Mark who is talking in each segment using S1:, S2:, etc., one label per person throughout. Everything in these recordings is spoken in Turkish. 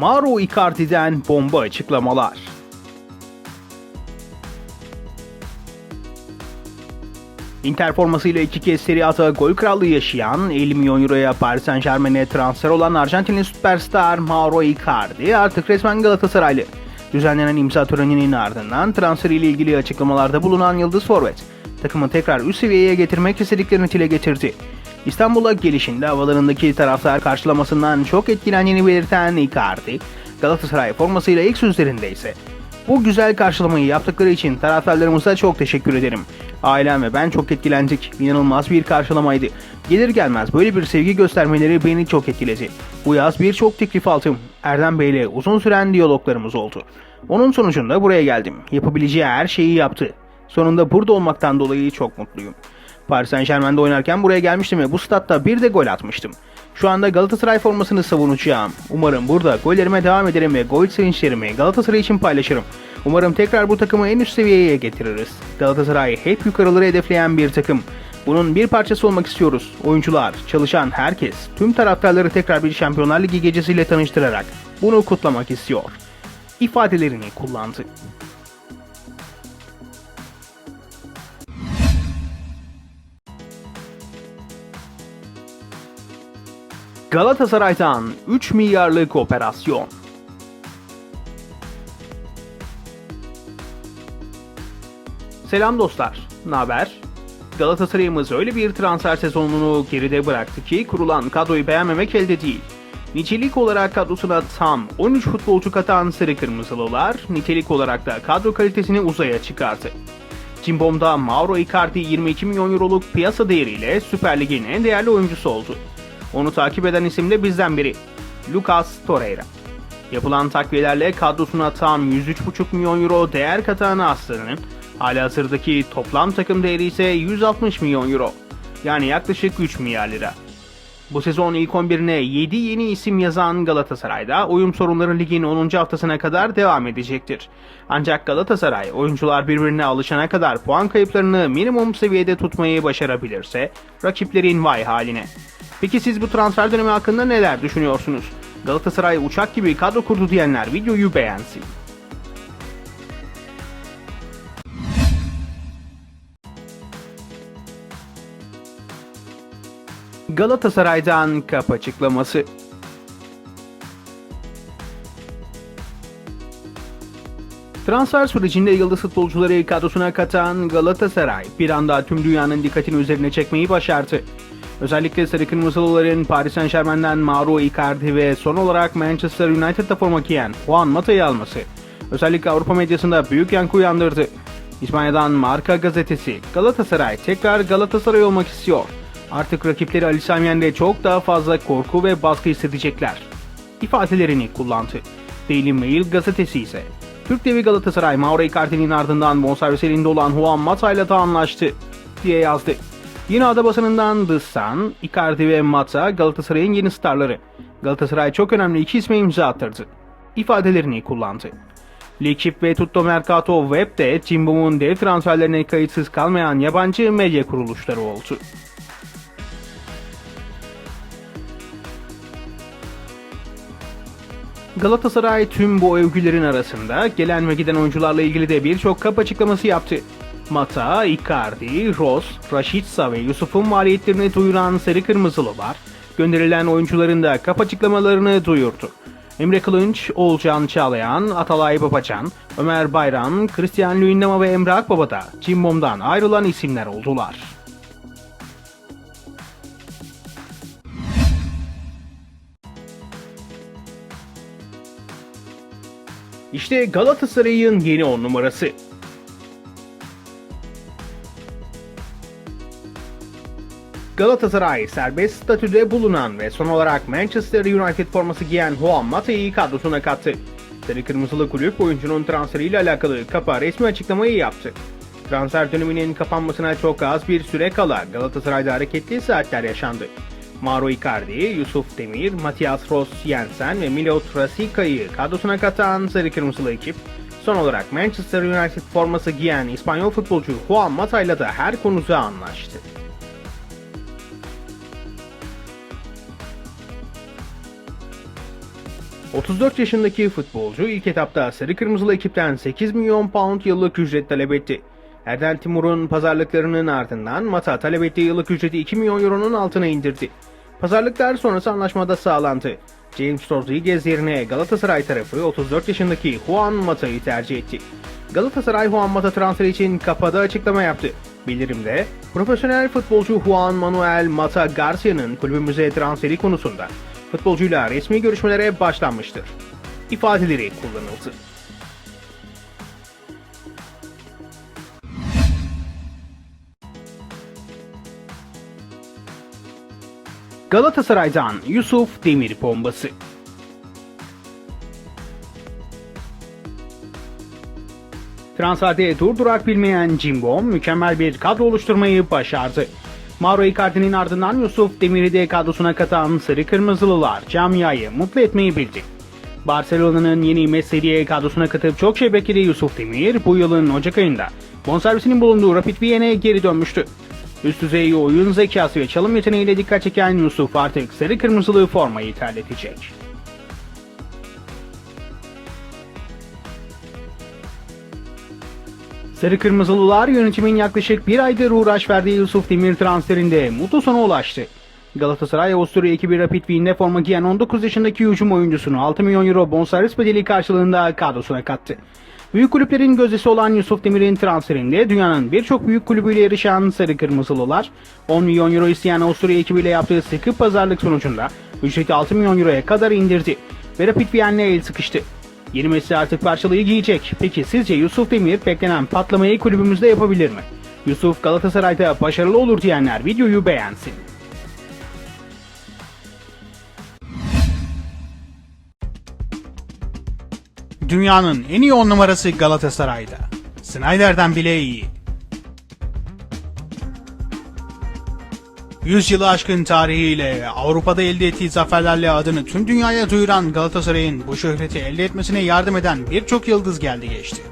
S1: Mauro Icardi'den bomba açıklamalar. Inter formasıyla iki kez Serie A'da gol krallığı yaşayan 50 milyon euroya Paris Saint Germain'e transfer olan Arjantinli süperstar Mauro Icardi artık resmen Galatasaraylı. Düzenlenen imza töreninin ardından transferiyle ilgili açıklamalarda bulunan Yıldız Forvet, takımı tekrar üst seviyeye getirmek istediklerini dile getirdi. İstanbul'a gelişinde havalarındaki taraftar karşılamasından çok etkilendiğini belirten Icardi, Galatasaray formasıyla ilk sözlerinde ise bu güzel karşılamayı yaptıkları için taraftarlarımıza çok teşekkür ederim. Ailem ve ben çok etkilendik. İnanılmaz bir karşılamaydı. Gelir gelmez böyle bir sevgi göstermeleri beni çok etkiledi. Bu yaz birçok teklif aldım. Erdem Bey ile uzun süren diyaloglarımız oldu. Onun sonucunda buraya geldim. Yapabileceği her şeyi yaptı. Sonunda burada olmaktan dolayı çok mutluyum. Paris Saint Germain'de oynarken buraya gelmiştim ve bu statta bir de gol atmıştım. Şu anda Galatasaray formasını savunacağım. Umarım burada gollerime devam ederim ve gol sevinçlerimi Galatasaray için paylaşırım. Umarım tekrar bu takımı en üst seviyeye getiririz. Galatasaray hep yukarıları hedefleyen bir takım. Bunun bir parçası olmak istiyoruz. Oyuncular, çalışan herkes, tüm taraftarları tekrar bir Şampiyonlar Ligi gecesiyle tanıştırarak bunu kutlamak istiyor. ifadelerini kullandı. Galatasaray'dan 3 milyarlık operasyon. Selam dostlar, ne haber? Galatasaray'ımız öyle bir transfer sezonunu geride bıraktı ki kurulan kadroyu beğenmemek elde değil. Nitelik olarak kadrosuna tam 13 futbolcu katan Sarı Kırmızılılar, nitelik olarak da kadro kalitesini uzaya çıkardı. Cimbom'da Mauro Icardi 22 milyon euroluk piyasa değeriyle Süper Lig'in en değerli oyuncusu oldu. Onu takip eden isim de bizden biri. Lucas Torreira. Yapılan takviyelerle kadrosuna tam 103,5 milyon euro değer katan Aslan'ın halihazırdaki toplam takım değeri ise 160 milyon euro. Yani yaklaşık 3 milyar lira. Bu sezon ilk 11'ine 7 yeni isim yazan Galatasaray'da uyum sorunları ligin 10. haftasına kadar devam edecektir. Ancak Galatasaray oyuncular birbirine alışana kadar puan kayıplarını minimum seviyede tutmayı başarabilirse rakiplerin vay haline. Peki siz bu transfer dönemi hakkında neler düşünüyorsunuz? Galatasaray uçak gibi kadro kurdu diyenler videoyu beğensin. Galatasaray'dan kap açıklaması. Transfer sürecinde yıldız futbolcuları kadrosuna katan Galatasaray bir anda tüm dünyanın dikkatini üzerine çekmeyi başardı. Özellikle Sarı Kırmızılıların Paris Saint Germain'den Mauro Icardi ve son olarak Manchester United'da forma giyen Juan Mata'yı alması özellikle Avrupa medyasında büyük yankı uyandırdı. İspanya'dan Marca gazetesi Galatasaray tekrar Galatasaray olmak istiyor. Artık rakipleri Ali Sami Yen'de çok daha fazla korku ve baskı hissedecekler. ifadelerini kullandı. Daily Mail gazetesi ise Türk devi Galatasaray Mauro Icardi'nin ardından bonservis elinde olan Juan Mata ile de anlaştı diye yazdı. Yine ada basınından The Sun, Icardi ve Mata Galatasaray'ın yeni starları. Galatasaray çok önemli iki isme imza attırdı. ifadelerini kullandı. L'Equipe ve Tutto Mercato Web'de Cimbom'un dev transferlerine kayıtsız kalmayan yabancı medya kuruluşları oldu. Galatasaray tüm bu övgülerin arasında gelen ve giden oyuncularla ilgili de birçok kap açıklaması yaptı. Mata, Icardi, Ross, Rashica ve Yusuf'un maliyetlerini duyuran Sarı Kırmızılılar, gönderilen oyuncuların da kap açıklamalarını duyurdu. Emre Kılınç, Oğulcan Çağlayan, Atalay Babacan, Ömer Bayram, Christian Luyendama ve Emre Akbaba da Cimbom'dan ayrılan isimler oldular. İşte Galatasaray'ın yeni on numarası. Galatasaray serbest statüde bulunan ve son olarak Manchester United forması giyen Juan Mata'yı kadrosuna kattı. Sarı Kırmızılı kulüp oyuncunun transferiyle alakalı kapa resmi açıklamayı yaptı. Transfer döneminin kapanmasına çok az bir süre kala Galatasaray'da hareketli saatler yaşandı. Mauro Icardi, Yusuf Demir, Matias Ross Jensen ve Milot Rasica'yı kadrosuna katan Sarı Kırmızılı ekip, son olarak Manchester United forması giyen İspanyol futbolcu Juan Mata ile de her konuda anlaştı. 34 yaşındaki futbolcu ilk etapta sarı kırmızılı ekipten 8 milyon pound yıllık ücret talep etti. Erdal Timur'un pazarlıklarının ardından Mata talep ettiği yıllık ücreti 2 milyon euronun altına indirdi. Pazarlıklar sonrası anlaşmada sağlandı. James Rodriguez yerine Galatasaray tarafı 34 yaşındaki Juan Mata'yı tercih etti. Galatasaray Juan Mata transferi için kapada açıklama yaptı. Bildirimde profesyonel futbolcu Juan Manuel Mata Garcia'nın kulübümüze transferi konusunda futbolcuyla resmi görüşmelere başlanmıştır. ifadeleri kullanıldı. Galatasaray'dan Yusuf Demir bombası. Transferde durdurak bilmeyen Cimbom mükemmel bir kadro oluşturmayı başardı. Mauro Icardi'nin ardından Yusuf Demir'i de kadrosuna katan Sarı Kırmızılılar camiayı mutlu etmeyi bildi. Barcelona'nın yeni Messi'ye kadrosuna katıp çok şey beklediği Yusuf Demir bu yılın Ocak ayında bonservisinin bulunduğu Rapid Viyena'ya geri dönmüştü. Üst düzey oyun zekası ve çalım yeteneğiyle dikkat çeken Yusuf artık sarı kırmızılı formayı terletecek. Sarı Kırmızılılar yönetimin yaklaşık bir aydır uğraş verdiği Yusuf Demir transferinde mutlu sona ulaştı. Galatasaray Avusturya ekibi Rapid Wien'de forma giyen 19 yaşındaki hücum oyuncusunu 6 milyon euro bonservis bedeli karşılığında kadrosuna kattı. Büyük kulüplerin gözdesi olan Yusuf Demir'in transferinde dünyanın birçok büyük kulübüyle yarışan Sarı Kırmızılılar 10 milyon euro isteyen Avusturya ekibiyle yaptığı sıkı pazarlık sonucunda ücreti 6 milyon euroya kadar indirdi ve Rapid Wien'le el sıkıştı. Yeni Messi artık parçalığı giyecek. Peki sizce Yusuf Demir beklenen patlamayı kulübümüzde yapabilir mi? Yusuf Galatasaray'da başarılı olur diyenler videoyu beğensin.
S2: Dünyanın en iyi on numarası Galatasaray'da. Snyder'den bile iyi. 100 yılı aşkın tarihiyle Avrupa'da elde ettiği zaferlerle adını tüm dünyaya duyuran Galatasaray'ın bu şöhreti elde etmesine yardım eden birçok yıldız geldi geçti.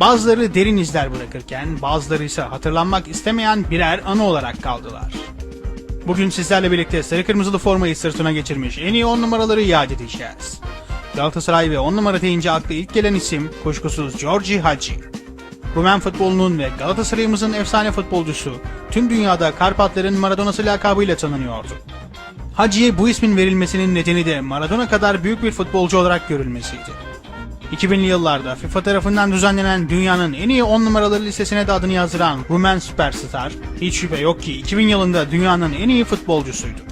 S2: Bazıları derin izler bırakırken bazıları ise hatırlanmak istemeyen birer anı olarak kaldılar. Bugün sizlerle birlikte sarı kırmızılı formayı sırtına geçirmiş en iyi 10 numaraları yad edeceğiz. Galatasaray ve 10 numara deyince akla ilk gelen isim kuşkusuz Giorgi Hagi. Rumen futbolunun ve Galatasaray'ımızın efsane futbolcusu tüm dünyada Karpatların Maradona'sı lakabıyla tanınıyordu. Hagi'ye bu ismin verilmesinin nedeni de Maradona kadar büyük bir futbolcu olarak görülmesiydi. 2000'li yıllarda FIFA tarafından düzenlenen dünyanın en iyi 10 numaraları listesine de adını yazdıran Rumen süperstar, hiç şüphe yok ki 2000 yılında dünyanın en iyi futbolcusuydu.